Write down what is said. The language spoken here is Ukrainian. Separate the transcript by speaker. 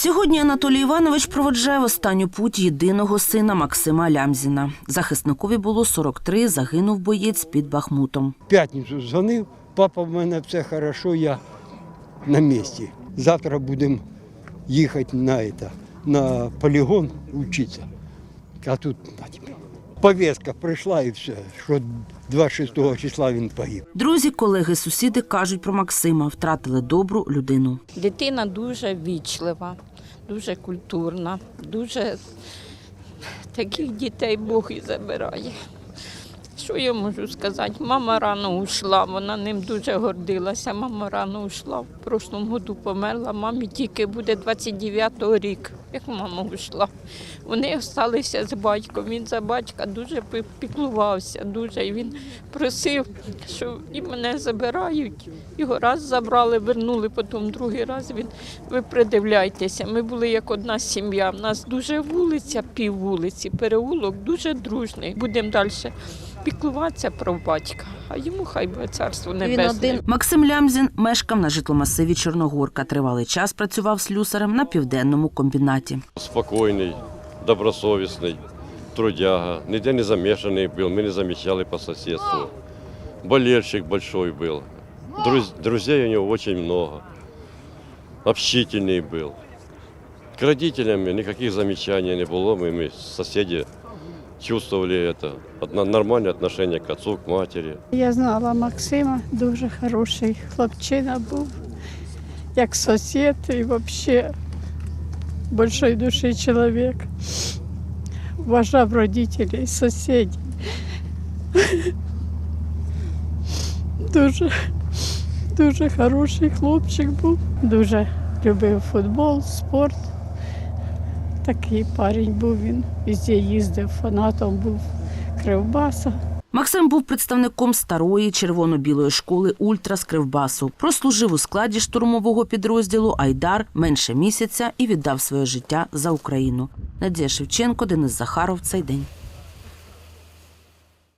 Speaker 1: Сьогодні Анатолій Іванович проводжає в останню путь єдиного сина Максима Лямзіна. Захисникові було 43, загинув боєць під Бахмутом.
Speaker 2: П'ятницю дзвонив, папа, в мене все хорошо, я на місці. Завтра будемо їхати на, на полігон вчитися. А тут на тебе. Повістка прийшла і все, що 26 числа він погиб.
Speaker 1: Друзі, колеги, сусіди кажуть про Максима, втратили добру людину.
Speaker 3: Дитина дуже вічлива, дуже культурна, дуже таких дітей Бог і забирає. Що я можу сказати? Мама рано ушла, вона ним дуже гордилася. Мама рано ушла. В прошлому году померла. Мамі тільки буде 29-го рік, як мама ушла. Вони залишилися з батьком. Він за батька дуже пі- піклувався, дуже. І він просив, що і мене забирають. Його раз забрали, вернули, потім другий раз він. Ви придивляйтеся. Ми були як одна сім'я. У нас дуже вулиця, пів вулиці, переулок дуже дружний. Будемо далі піклуватися про батька, а йому хай буде царство небесне.
Speaker 1: Максим Лямзін мешкав на житломасиві Чорногорка. Тривалий час працював слюсарем на південному комбінаті.
Speaker 4: Спокійний, добросовісний, трудяга, ніде не замішаний був, ми не замічали по сусідству. Болельщик большой был. Друз- друзей у него очень много. Общительный был. К родителям никаких замечаний не было. Мы, мы соседи чувствовали это. Одно- Нормальное отношение к отцу, к матери.
Speaker 5: Я знала Максима, дуже хороший хлопчина був, як сусід і взагалі большої душі чоловік. Вважав родителей, сусідів. Дуже, дуже хороший хлопчик був. Дуже любив футбол, спорт. Такий парень був він. Везде їздив, фанатом був Кривбаса.
Speaker 1: Максим був представником старої червоно-білої школи Ультра з Кривбасу. Прослужив у складі штурмового підрозділу Айдар менше місяця і віддав своє життя за Україну. Надія Шевченко, Денис Захаров. Цей день.